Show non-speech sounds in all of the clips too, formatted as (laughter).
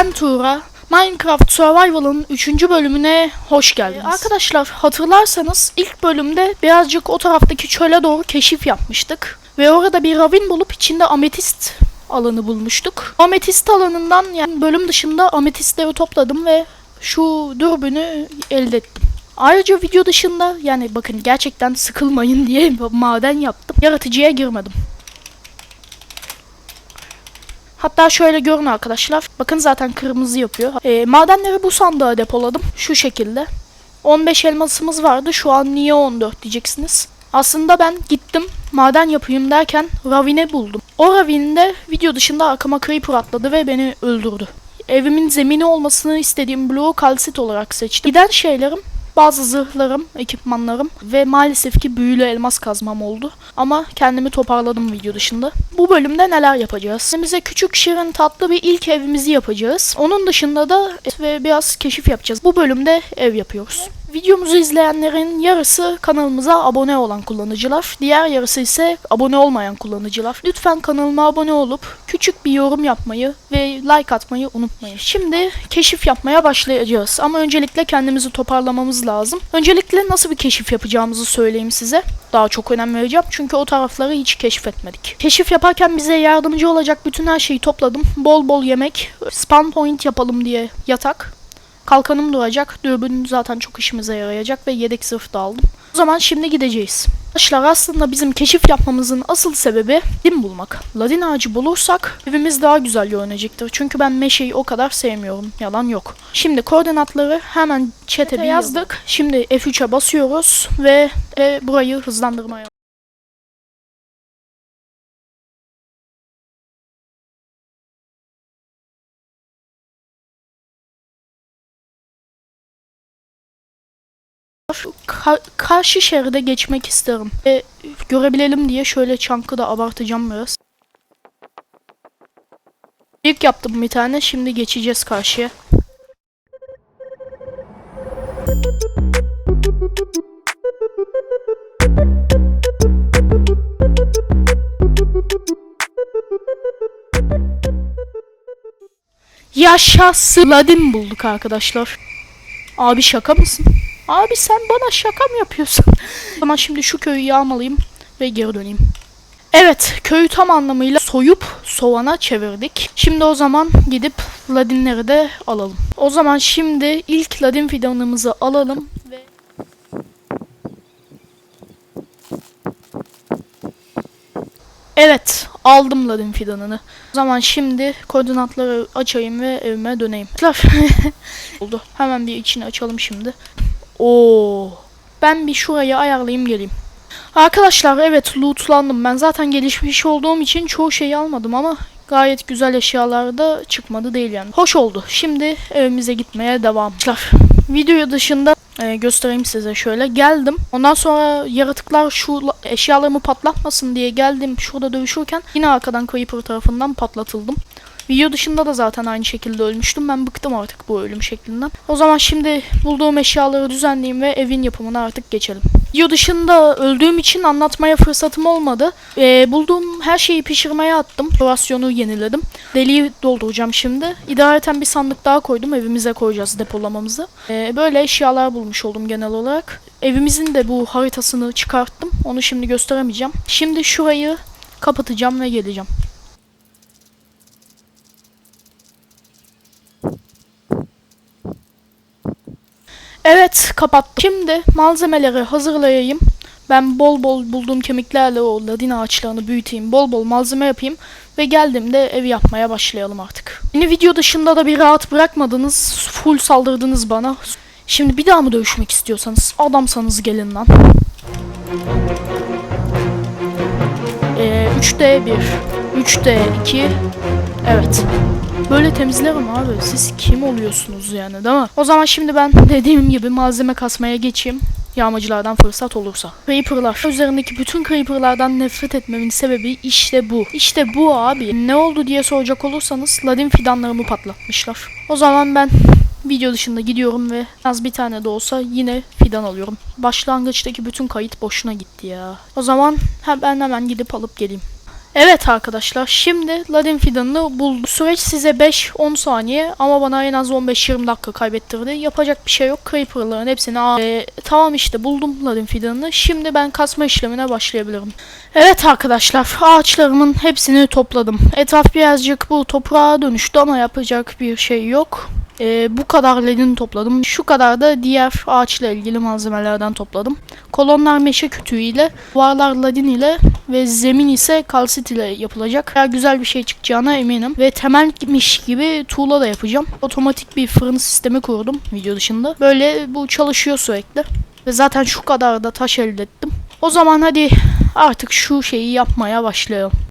Ben Tuğra. Minecraft Survival'ın 3. bölümüne hoş geldiniz. arkadaşlar hatırlarsanız ilk bölümde birazcık o taraftaki çöle doğru keşif yapmıştık. Ve orada bir ravin bulup içinde ametist alanı bulmuştuk. Ametist alanından yani bölüm dışında ametistleri topladım ve şu dürbünü elde ettim. Ayrıca video dışında yani bakın gerçekten sıkılmayın (laughs) diye maden yaptım. Yaratıcıya girmedim. Hatta şöyle görün arkadaşlar. Bakın zaten kırmızı yapıyor. Ee, madenleri bu sandığa depoladım. Şu şekilde. 15 elmasımız vardı. Şu an niye 14 diyeceksiniz. Aslında ben gittim maden yapayım derken ravine buldum. O ravinde video dışında arkama creeper atladı ve beni öldürdü. Evimin zemini olmasını istediğim bloğu kalsit olarak seçtim. Giden şeylerim bazı zırhlarım, ekipmanlarım ve maalesef ki büyülü elmas kazmam oldu. Ama kendimi toparladım video dışında. Bu bölümde neler yapacağız? Bize küçük şirin tatlı bir ilk evimizi yapacağız. Onun dışında da ve biraz keşif yapacağız. Bu bölümde ev yapıyoruz. Videomuzu izleyenlerin yarısı kanalımıza abone olan kullanıcılar, diğer yarısı ise abone olmayan kullanıcılar. Lütfen kanalıma abone olup küçük bir yorum yapmayı ve like atmayı unutmayın. Şimdi keşif yapmaya başlayacağız ama öncelikle kendimizi toparlamamız lazım. Öncelikle nasıl bir keşif yapacağımızı söyleyeyim size. Daha çok önem vereceğim çünkü o tarafları hiç keşfetmedik. Keşif yaparken bize yardımcı olacak bütün her şeyi topladım. Bol bol yemek, spawn point yapalım diye yatak, Kalkanım duracak. Dürbün zaten çok işimize yarayacak ve yedek zırh da aldım. O zaman şimdi gideceğiz. Arkadaşlar aslında bizim keşif yapmamızın asıl sebebi ladin bulmak. Ladin ağacı bulursak evimiz daha güzel görünecektir. Çünkü ben meşeyi o kadar sevmiyorum. Yalan yok. Şimdi koordinatları hemen chat'e bir yazdık. Şimdi F3'e basıyoruz ve e, burayı hızlandırmaya Ka- karşı şeride geçmek isterim. E, görebilelim diye şöyle çankı da abartacağım biraz. İlk yaptım bir tane. Şimdi geçeceğiz karşıya. Yaşasın. Ladin bulduk arkadaşlar. Abi şaka mısın? Abi sen bana şaka mı yapıyorsun? (laughs) Ama şimdi şu köyü yağmalıyım ve geri döneyim. Evet, köyü tam anlamıyla soyup sovana çevirdik. Şimdi o zaman gidip ladinleri de alalım. O zaman şimdi ilk ladin fidanımızı alalım ve Evet, aldım ladin fidanını. O zaman şimdi koordinatları açayım ve evime döneyim. (laughs) Oldu. Hemen bir içini açalım şimdi. Oo. Ben bir şurayı ayarlayayım geleyim. Arkadaşlar evet lootlandım. Ben zaten gelişmiş olduğum için çoğu şeyi almadım ama gayet güzel eşyalar da çıkmadı değil yani. Hoş oldu. Şimdi evimize gitmeye devam. Arkadaşlar video dışında e, göstereyim size şöyle. Geldim. Ondan sonra yaratıklar şu la- eşyalarımı patlatmasın diye geldim. Şurada dövüşürken yine arkadan Creeper tarafından patlatıldım. Video dışında da zaten aynı şekilde ölmüştüm. Ben bıktım artık bu ölüm şeklinden. O zaman şimdi bulduğum eşyaları düzenleyeyim ve evin yapımına artık geçelim. Video dışında öldüğüm için anlatmaya fırsatım olmadı. Ee, bulduğum her şeyi pişirmeye attım. Rasyonu yeniledim. Deliği dolduracağım şimdi. İdareten bir sandık daha koydum. Evimize koyacağız depolamamızı. Ee, böyle eşyalar bulmuş oldum genel olarak. Evimizin de bu haritasını çıkarttım. Onu şimdi gösteremeyeceğim. Şimdi şurayı kapatacağım ve geleceğim. Evet kapattım. Şimdi malzemeleri hazırlayayım. Ben bol bol bulduğum kemiklerle o ladin ağaçlarını büyüteyim. Bol bol malzeme yapayım. Ve geldiğimde ev yapmaya başlayalım artık. Beni video dışında da bir rahat bırakmadınız. Full saldırdınız bana. Şimdi bir daha mı dövüşmek istiyorsanız adamsanız gelin lan. Ee, 3D 1 3D 2 Evet. Böyle temizlerim abi. Siz kim oluyorsunuz yani değil mi? O zaman şimdi ben dediğim gibi malzeme kasmaya geçeyim. Yağmacılardan fırsat olursa. Creeper'lar. Üzerindeki bütün Creeper'lardan nefret etmemin sebebi işte bu. İşte bu abi. Ne oldu diye soracak olursanız Ladin fidanlarımı patlatmışlar. O zaman ben video dışında gidiyorum ve az bir tane de olsa yine fidan alıyorum. Başlangıçtaki bütün kayıt boşuna gitti ya. O zaman ben hemen gidip alıp geleyim. Evet arkadaşlar şimdi ladin fidanını buldum. Süreç size 5-10 saniye ama bana en az 15-20 dakika kaybettirdi. Yapacak bir şey yok. Creeper'ların hepsini Ee, tamam işte buldum ladin fidanını. Şimdi ben kasma işlemine başlayabilirim. Evet arkadaşlar ağaçlarımın hepsini topladım. Etraf birazcık bu toprağa dönüştü ama yapacak bir şey yok. Ee, bu kadar ledin topladım. Şu kadar da diğer ağaçla ilgili malzemelerden topladım. Kolonlar meşe kütüğüyle, duvarlar ladin ile ve zemin ise kalsit ile yapılacak. Eğer güzel bir şey çıkacağına eminim. Ve temelmiş gibi tuğla da yapacağım. Otomatik bir fırın sistemi kurdum video dışında. Böyle bu çalışıyor sürekli. Ve zaten şu kadar da taş elde ettim. O zaman hadi artık şu şeyi yapmaya başlayalım.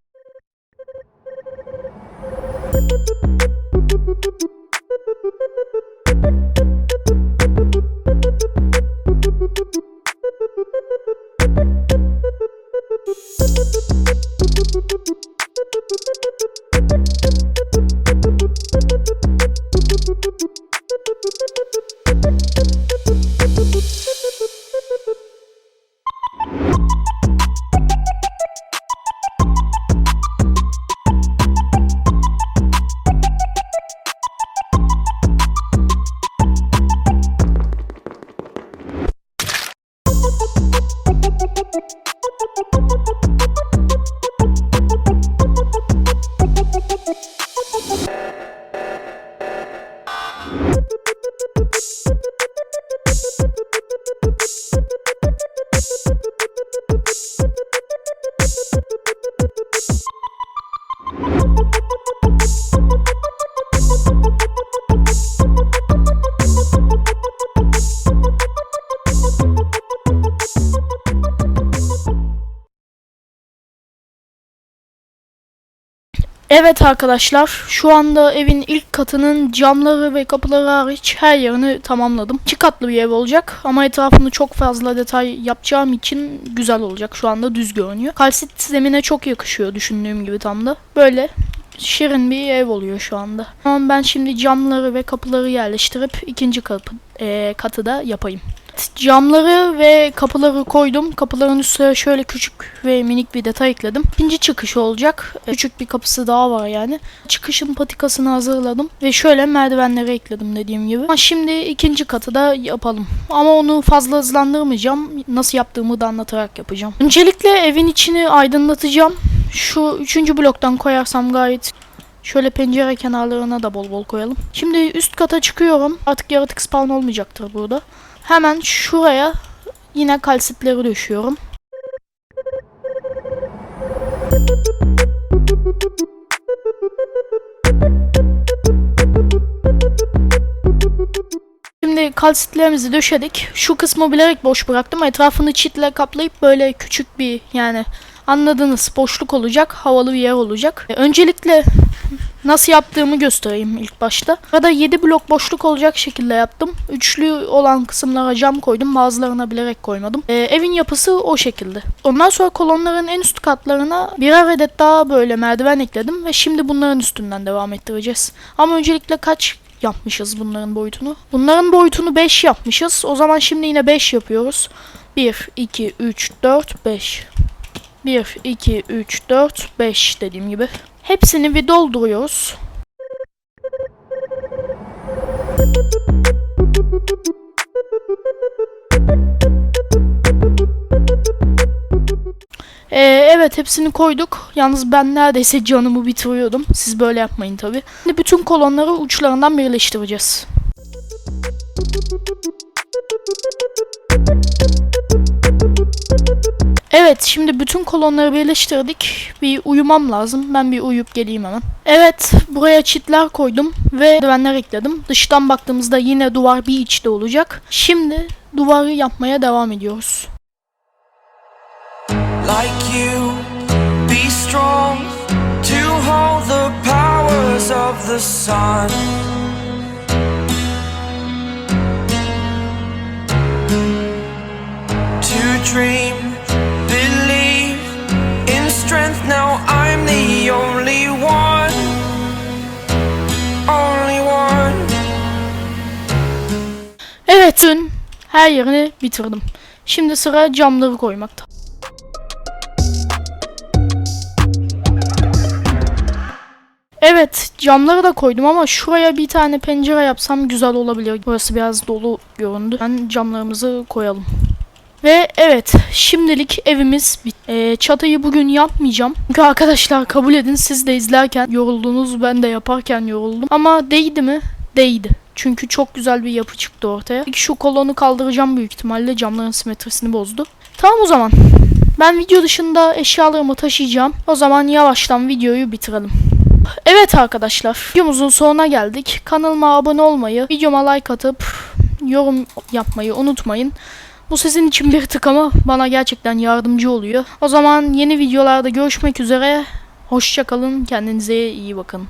Evet arkadaşlar şu anda evin ilk katının camları ve kapıları hariç her yerini tamamladım. İki katlı bir ev olacak ama etrafını çok fazla detay yapacağım için güzel olacak. Şu anda düz görünüyor. Kalsit zemine çok yakışıyor düşündüğüm gibi tam da. Böyle şirin bir ev oluyor şu anda. Ama ben şimdi camları ve kapıları yerleştirip ikinci kapı, eee, katı da yapayım. Camları ve kapıları koydum. Kapıların üstüne şöyle küçük ve minik bir detay ekledim. İkinci çıkış olacak. E, Küçük bir kapısı daha var yani. Çıkışın patikasını hazırladım. Ve şöyle merdivenleri ekledim dediğim gibi. Ama şimdi ikinci katı da yapalım. Ama onu fazla hızlandırmayacağım. Nasıl yaptığımı da anlatarak yapacağım. Öncelikle evin içini aydınlatacağım. Şu üçüncü bloktan koyarsam gayet Şöyle pencere kenarlarına da bol bol koyalım. Şimdi üst kata çıkıyorum. Artık yaratık spawn olmayacaktır burada. Hemen şuraya yine kalsitleri düşüyorum. Şimdi kalsitlerimizi döşedik. Şu kısmı bilerek boş bıraktım. Etrafını çitle kaplayıp böyle küçük bir yani anladığınız boşluk olacak. Havalı bir yer olacak. Öncelikle nasıl yaptığımı göstereyim ilk başta. Burada 7 blok boşluk olacak şekilde yaptım. Üçlü olan kısımlara cam koydum. Bazılarına bilerek koymadım. Ee, evin yapısı o şekilde. Ondan sonra kolonların en üst katlarına birer adet daha böyle merdiven ekledim. Ve şimdi bunların üstünden devam ettireceğiz. Ama öncelikle kaç yapmışız bunların boyutunu? Bunların boyutunu 5 yapmışız. O zaman şimdi yine 5 yapıyoruz. 1, 2, 3, 4, 5. 1, 2, 3, 4, 5 dediğim gibi. Hepsini bir dolduruyoruz. Ee, evet hepsini koyduk. Yalnız ben neredeyse canımı bitiriyordum. Siz böyle yapmayın tabi. Şimdi bütün kolonları uçlarından birleştireceğiz. Evet şimdi bütün kolonları birleştirdik. Bir uyumam lazım. Ben bir uyuyup geleyim hemen. Evet buraya çitler koydum ve merdivenler ekledim. Dıştan baktığımızda yine duvar bir içte olacak. Şimdi duvarı yapmaya devam ediyoruz. like you. Be strong to hold the powers of the sun. To dream, Dün her yerini bitirdim. Şimdi sıra camları koymakta. Evet camları da koydum ama şuraya bir tane pencere yapsam güzel olabilir. Burası biraz dolu göründü. Ben camlarımızı koyalım. Ve evet şimdilik evimiz bitti. Ee, çatıyı bugün yapmayacağım. Çünkü arkadaşlar kabul edin siz de izlerken yoruldunuz ben de yaparken yoruldum. Ama değdi mi? Değdi. Çünkü çok güzel bir yapı çıktı ortaya. İlk şu kolonu kaldıracağım büyük ihtimalle camların simetrisini bozdu. Tamam o zaman. Ben video dışında eşyalarımı taşıyacağım. O zaman yavaştan videoyu bitirelim. Evet arkadaşlar videomuzun sonuna geldik. Kanalıma abone olmayı, videoma like atıp yorum yapmayı unutmayın. Bu sizin için bir tık ama bana gerçekten yardımcı oluyor. O zaman yeni videolarda görüşmek üzere. Hoşçakalın. Kendinize iyi bakın.